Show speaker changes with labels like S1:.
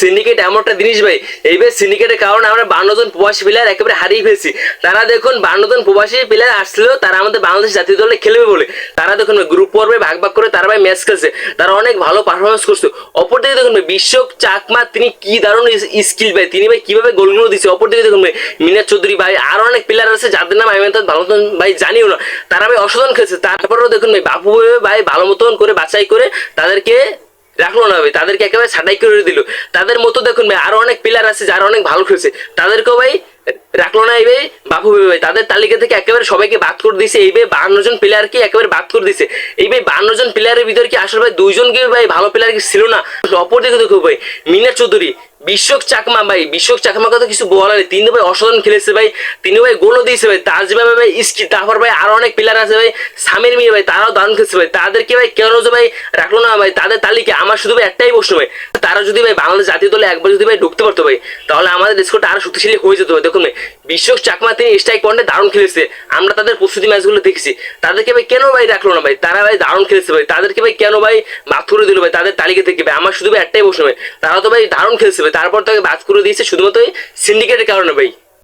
S1: Syndicate এমন একটা জিনিস ভাই, এই ভাই সিন্ডিকেটের কারণে আমরা বান্ন জন প্রবাসী প্লেয়ার একেবারে হারিয়ে ফেলছি। তারা দেখুন বান্ন জন প্রবাসী প্লেয়ার আসলেও তারা আমাদের বাংলাদেশ জাতীয় দলে খেলবে বলে। তারা দেখুন গ্রুপ পর্বে ভাগ ভাগ করে তারা ভাই ম্যাচ খেলছে। তারা অনেক ভালো পারফরমেন্স করছে। অপরদিকে দেখুন ভাই বিশ্বক চাকমা, তিনি কি দারুণ স্কিল ভাই। তিনি ভাই কীভাবে গোলগুলো দিচ্ছে অপরদিকে দেখুন ভাই মিনাজ চৌধুরী ভাই, আরও অনেক প্লেয়ার আছে যাদের নাম আমি ভালো মতন ভাই জানিও না। তারা ভাই অসাধারণ খেলছে। তারপরেও দেখুন ভাই বাপু ভাই ভালো মতন করে বাছাই করে তাদেরকে রাখল না ভাই, তাদেরকে একেবারে ছাটাই করে দিল। তাদের মতো দেখুন ভাই, আরও অনেক প্লেয়ার আছে যারা অনেক ভালো খেলছে। তাদেরকেও ভাই রাখল না এইবে বাপু ভাই ভাই, তাদের তালিকা থেকে একেবারে সবাইকে বাদ করে দিছে এইবে বাহান্ন জন প্লেয়ারকে একেবারে বাদ করে দিছে এই ভাই বান্ন জন প্লেয়ারের ভিতরে কি আসলে ভাই দুইজনকে ভাই ভালো প্লেয়ার ছিল না? অপর দিকে দেখো ভাই, মিনা চৌধুরী বিশ্বক চাকমা ভাই, বিশ্বক চাকমা কথা কিছু বলার নেই। তিনি ভাই অসাধারণ খেলেছে ভাই তিনি ভাই গোলও দিয়েছে ভাই। তাজবা ভাই স্কিল, তারপর ভাই আরও অনেক প্লেয়ার আছে ভাই, সামির মিয়া ভাই, তারাও দারুণ খেলছে ভাই। তাদেরকে ভাই কেন যে ভাই রাখল না ভাই? তাদের তালিকা, আমার শুধু ভাই একটাই প্রশ্ন ভাই। তারা যদি ভাই বাংলাদেশ জাতীয় দলে একবার যদি ভাই ঢুকতে পারতো ভাই, তাহলে আমাদের স্কোরটা আরও শক্তিশালী হয়ে যেত ভাই। দেখুন ভাই, বিশ্বক চাকমা তিনি স্ট্রাইক পয়েন্টে দারুণ খেলেছে। আমরা তাদের প্রস্তুতি ম্যাচগুলো দেখেছি। তাদেরকে ভাই কেন ভাই রাখল না ভাই? তারা ভাই দারুণ খেলেছে ভাই। তাদেরকে ভাই কেন ভাই মাথুরে দিল ভাই তাদের তালিকা থেকে ভাই? আমার শুধু ভাই একটাই প্রশ্ন ভাই। তারা তো ভাই দারুণ খেলছে তারপর তাকে বাদ করে দিয়েছে শুধুমাত্র সিন্ডিকেটের কারণে ভাই।